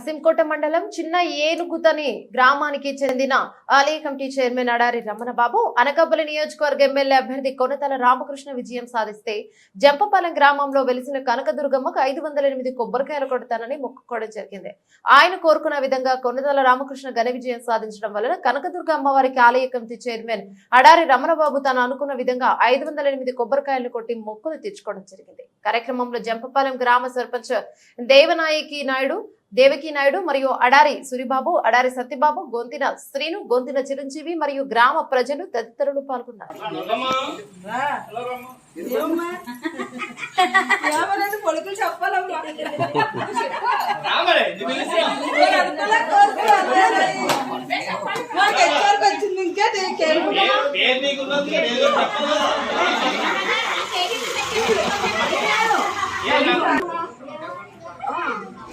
కసింకోట మండలం చిన్న ఏనుగుతని గ్రామానికి చెందిన ఆలయ కమిటీ చైర్మన్ అడారి రమణబాబు అనకాపల్లి నియోజకవర్గ ఎమ్మెల్యే అభ్యర్థి కొనతల రామకృష్ణ విజయం సాధిస్తే జంపపాలెం గ్రామంలో వెలిసిన కనకదుర్గమ్మకు ఐదు వందల ఎనిమిది కొబ్బరికాయలు కొడతానని మొక్కుకోవడం జరిగింది. ఆయన కోరుకున్న విధంగా కొనతల రామకృష్ణ ఘన విజయం సాధించడం వలన కనకదుర్గ అమ్మవారికి ఆలయ కమిటీ చైర్మన్ అడారి రమణబాబు తాను అనుకున్న విధంగా ఐదు వందల ఎనిమిది కొబ్బరికాయలు కొట్టి మొక్కులు తెచ్చుకోవడం జరిగింది. కార్యక్రమంలో జంపపాలెం గ్రామ సర్పంచ్ దేవనాయకి నాయుడు దేవకి నాయుడు మరియు అడారి సురిబాబు అడారి సత్యబాబు గొంతిన శ్రీను గొంతిన చిరంజీవి మరియు గ్రామ ప్రజలు తదితరులు పాల్గొన్నారు. చెప్పాలమ్మా